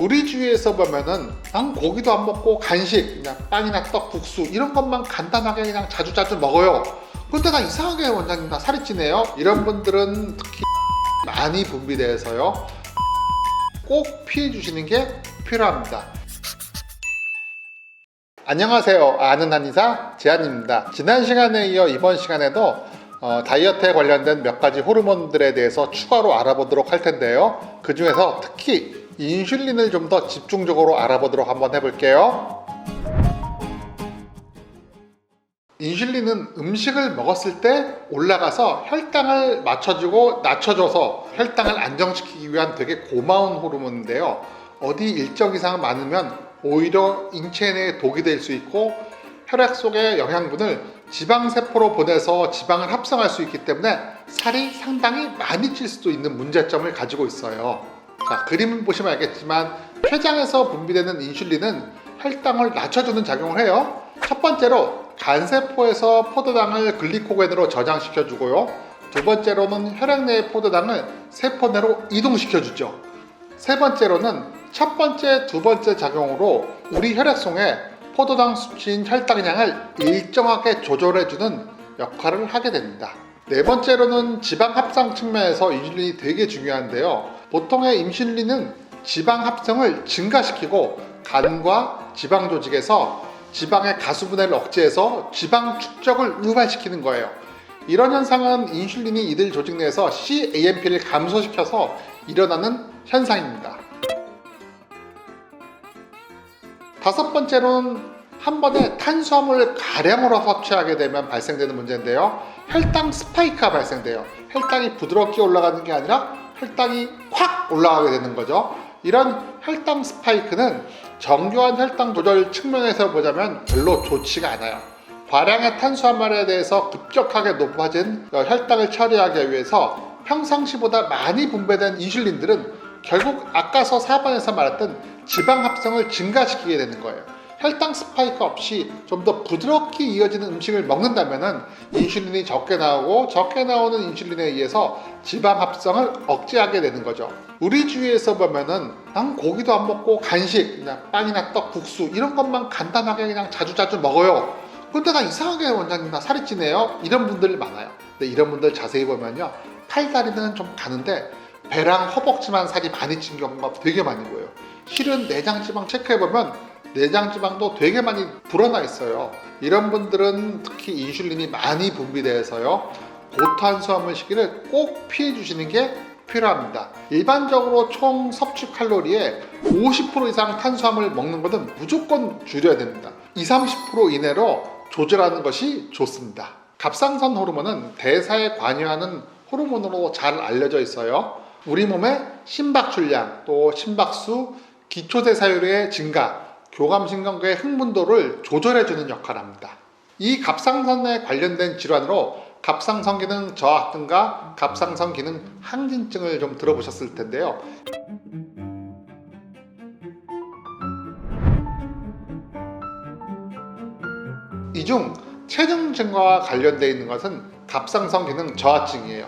우리 주위에서 보면은 난 고기도 안 먹고 간식 그냥 빵이나 떡, 국수 이런 것만 간단하게 그냥 자주자주 먹어요. 근데 나 이상하게 원장님 나 살이 찌네요. 이런 분들은 특히 많이 분비돼서요. 꼭 피해 주시는 게 필요합니다. 안녕하세요. 아는 한의사 제한입니다. 지난 시간에 이어 이번 시간에도 어, 다이어트에 관련된 몇 가지 호르몬들에 대해서 추가로 알아보도록 할 텐데요. 그 중에서 특히 인슐린을 좀 더 집중적으로 알아보도록 한번 해볼게요. 인슐린은 음식을 먹었을 때 올라가서 혈당을 맞춰주고 낮춰줘서 혈당을 안정시키기 위한 되게 고마운 호르몬인데요. 어디 일정 이상 많으면 오히려 인체 내에 독이 될 수 있고 혈액 속의 영양분을 지방세포로 보내서 지방을 합성할 수 있기 때문에 살이 상당히 많이 찔 수도 있는 문제점을 가지고 있어요. 자, 그림을 보시면 알겠지만 췌장에서 분비되는 인슐린은 혈당을 낮춰주는 작용을 해요. 첫 번째로 간세포에서 포도당을 글리코겐으로 저장시켜 주고요. 두 번째로는 혈액 내의 포도당을 세포 내로 이동시켜 주죠. 세 번째로는 첫 번째, 두 번째 작용으로 우리 혈액송에 포도당 수치인 혈당량을 일정하게 조절해주는 역할을 하게 됩니다. 네 번째로는 지방 합성 측면에서 인슐린이 되게 중요한데요. 보통의 인슐린은 지방 합성을 증가시키고 간과 지방 조직에서 지방의 가수분해를 억제해서 지방 축적을 유발시키는 거예요. 이런 현상은 인슐린이 이들 조직 내에서 CAMP를 감소시켜서 일어나는 현상입니다. 다섯 번째로는 한 번에 탄수화물을 가량으로 섭취하게 되면 발생되는 문제인데요. 혈당 스파이크가 발생돼요. 혈당이 부드럽게 올라가는 게 아니라 혈당이 확 올라가게 되는 거죠. 이런 혈당 스파이크는 정교한 혈당 조절 측면에서 보자면 별로 좋지가 않아요. 과량의 탄수화물에 대해서 급격하게 높아진 혈당을 처리하기 위해서 평상시보다 많이 분배된 인슐린들은 결국 아까서 4번에서 말했던 지방 합성을 증가시키게 되는 거예요. 혈당 스파이크 없이 좀 더 부드럽게 이어지는 음식을 먹는다면 인슐린이 적게 나오고 적게 나오는 인슐린에 의해서 지방 합성을 억제하게 되는 거죠. 우리 주위에서 보면은 난 고기도 안 먹고 간식, 그냥 빵이나 떡, 국수 이런 것만 간단하게 그냥 자주자주 먹어요. 근데 나 이상하게 원장님 나 살이 찌네요. 이런 분들 많아요. 근데 이런 분들 자세히 보면요. 팔다리는 좀 가는데 배랑 허벅지만 살이 많이 찐 경우가 되게 많이 보여요. 실은 내장 지방 체크해 보면 내장 지방도 되게 많이 불어나 있어요. 이런 분들은 특히 인슐린이 많이 분비돼서요. 고탄수화물 식기를 꼭 피해 주시는 게 필요합니다. 일반적으로 총 섭취 칼로리의 50% 이상 탄수화물 먹는 것은 무조건 줄여야 됩니다. 20, 30% 이내로 조절하는 것이 좋습니다. 갑상선 호르몬은 대사에 관여하는 호르몬으로 잘 알려져 있어요. 우리 몸의 심박출량, 또 심박수, 기초대사율의 증가, 교감신경계의 흥분도를 조절해주는 역할을 합니다. 이 갑상선에 관련된 질환으로 갑상선 기능 저하증과 갑상선 기능 항진증을 좀 들어보셨을 텐데요. 이 중 체중 증가와 관련되어 있는 것은 갑상선 기능 저하증이에요.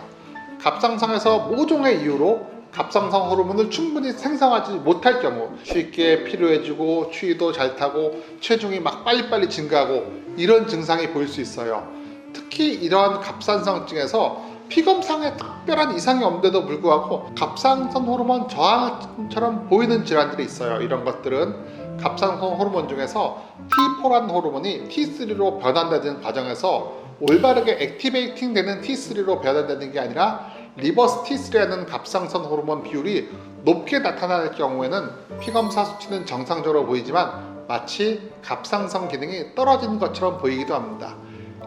갑상선에서 모종의 이유로 갑상선 호르몬을 충분히 생성하지 못할 경우 쉽게 피로해지고 추위도 잘 타고 체중이 막 빨리빨리 증가하고 이런 증상이 보일 수 있어요. 특히 이러한 갑상선증에서 피검상에 특별한 이상이 없는데도 불구하고 갑상선 호르몬 저하처럼 보이는 질환들이 있어요. 이런 것들은 갑상선 호르몬 중에서 T4라는 호르몬이 T3로 변환되는 과정에서 올바르게 액티베이팅 되는 T3로 변환되는 게 아니라 리버스 T3라는 갑상선 호르몬 비율이 높게 나타날 경우에는 피검사 수치는 정상적으로 보이지만 마치 갑상선 기능이 떨어지는 것처럼 보이기도 합니다.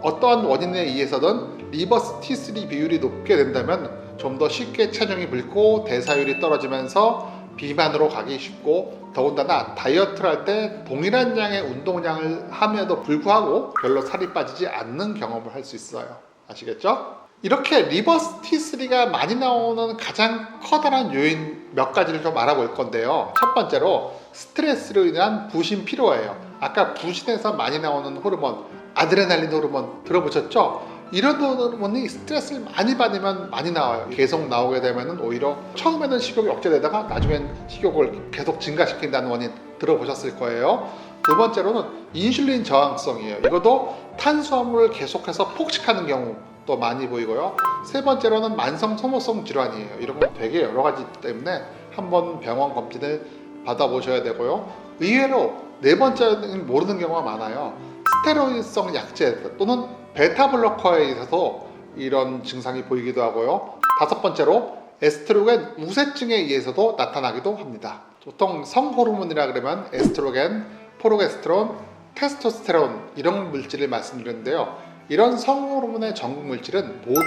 어떠한 원인에 의해서든 리버스 T3 비율이 높게 된다면 좀 더 쉽게 체중이 붉고 대사율이 떨어지면서 비만으로 가기 쉽고 더군다나 다이어트를 할 때 동일한 양의 운동량을 함에도 불구하고 별로 살이 빠지지 않는 경험을 할 수 있어요. 아시겠죠? 이렇게 리버스 T3가 많이 나오는 가장 커다란 요인 몇 가지를 좀 알아볼 건데요. 첫 번째로 스트레스로 인한 부신 피로예요. 아까 부신에서 많이 나오는 호르몬 아드레날린 호르몬 들어보셨죠? 이런 호르몬이 스트레스를 많이 받으면 많이 나와요. 계속 나오게 되면 오히려 처음에는 식욕이 억제되다가 나중엔 식욕을 계속 증가시킨다는 원인 들어보셨을 거예요. 두 번째로는 인슐린 저항성이에요. 이것도 탄수화물을 계속해서 폭식하는 경우 또 많이 보이고요. 세 번째로는 만성 소모성 질환이에요. 이런 건 되게 여러 가지 때문에 한번 병원 검진을 받아보셔야 되고요. 의외로 네 번째는 모르는 경우가 많아요. 스테로이드성 약제 또는 베타 블로커에 있어서 이런 증상이 보이기도 하고요. 다섯 번째로 에스트로겐 우세증에 의해서도 나타나기도 합니다. 보통 성호르몬이라 그러면 에스트로겐, 포르게스테론, 테스토스테론 이런 물질을 말씀드렸는데요. 이런 성호르몬의 전국 물질은 모두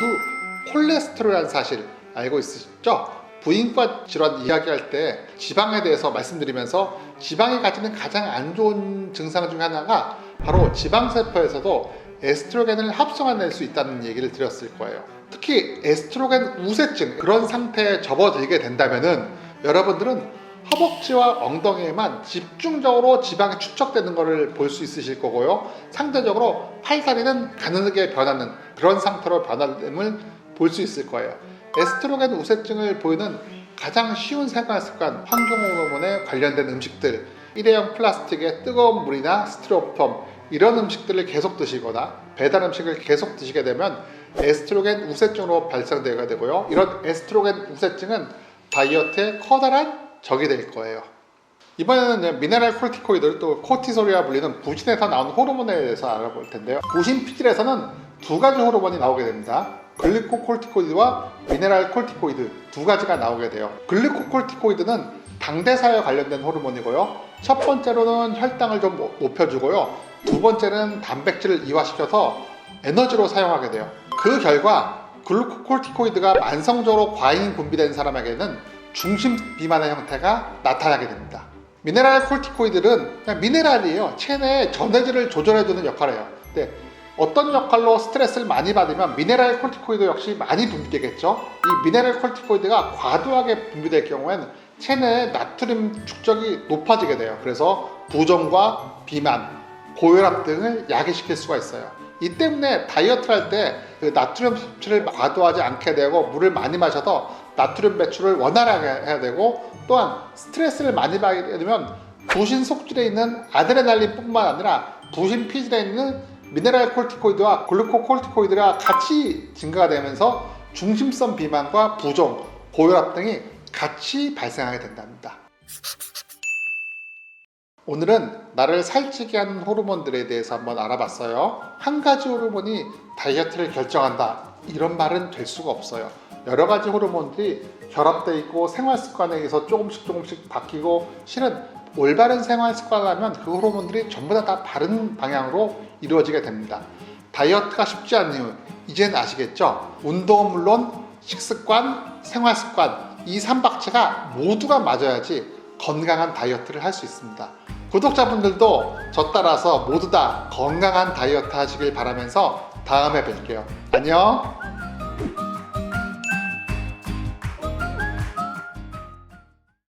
콜레스테롤이라는 사실 알고 있으시죠? 부인과 질환 이야기할 때 지방에 대해서 말씀드리면서 지방이 가지는 가장 안 좋은 증상 중 하나가 바로 지방세포에서도 에스트로겐을 합성해낼 수 있다는 얘기를 드렸을 거예요. 특히 에스트로겐 우세증 그런 상태에 접어들게 된다면은 여러분들은 허벅지와 엉덩이에만 집중적으로 지방이 축적되는 것을 볼 수 있으실 거고요. 상대적으로 팔다리는 가늘게 변하는 그런 상태로 변함을 볼 수 있을 거예요. 에스트로겐 우세증을 보이는 가장 쉬운 생활 습관, 환경 호르몬에 관련된 음식들, 일회용 플라스틱의 뜨거운 물이나 스티로폼 이런 음식들을 계속 드시거나 배달 음식을 계속 드시게 되면 에스트로겐 우세증으로 발생되게 되고요. 이런 에스트로겐 우세증은 다이어트의 커다란 적이 될 거예요. 이번에는 미네랄 콜티코이드 또 코티솔이라 불리는 부신에서 나온 호르몬에 대해서 알아볼 텐데요. 부신 피질에서는 두 가지 호르몬이 나오게 됩니다. 글리코콜티코이드와 미네랄 콜티코이드 두 가지가 나오게 돼요. 글리코콜티코이드는 당대사에 관련된 호르몬이고요. 첫 번째로는 혈당을 좀 높여주고요. 두 번째는 단백질을 이완시켜서 에너지로 사용하게 돼요. 그 결과 글루코콜티코이드가 만성적으로 과잉 분비된 사람에게는 중심 비만의 형태가 나타나게 됩니다. 미네랄 콜티코이드는 그냥 미네랄이에요. 체내에 전해질을 조절해주는 역할을 해요. 근데 어떤 역할로 스트레스를 많이 받으면 미네랄 콜티코이드 역시 많이 분비되겠죠. 이 미네랄 콜티코이드가 과도하게 분비될 경우에는 체내의 나트륨 축적이 높아지게 돼요. 그래서 부종과 비만, 고혈압 등을 야기시킬 수가 있어요. 이 때문에 다이어트를 할 때 그 나트륨 섭취를 과도하지 않게 되고 물을 많이 마셔서 나트륨 배출을 원활하게 해야 되고 또한 스트레스를 많이 받게 되면 부신 속질에 있는 아드레날린뿐만 아니라 부신 피질에 있는 미네랄 콜티코이드와 글루코콜티코이드가 같이 증가가 되면서 중심성 비만과 부종, 고혈압 등이 같이 발생하게 된답니다. 오늘은 나를 살찌게 하는 호르몬들에 대해서 한번 알아봤어요. 한 가지 호르몬이 다이어트를 결정한다. 이런 말은 될 수가 없어요. 여러 가지 호르몬들이 결합되어 있고 생활 습관에 의해서 조금씩 조금씩 바뀌고 실은 올바른 생활 습관을 하면 그 호르몬들이 전부 다, 다 바른 방향으로 이루어지게 됩니다. 다이어트가 쉽지 않은 이유 이제는 아시겠죠? 운동은 물론 식습관, 생활 습관 이 삼박자가 모두가 맞아야지 건강한 다이어트를 할 수 있습니다. 구독자분들도 저 따라서 모두 다 건강한 다이어트 하시길 바라면서 다음에 뵐게요. 안녕!